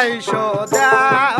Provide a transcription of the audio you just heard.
আইসো দেয়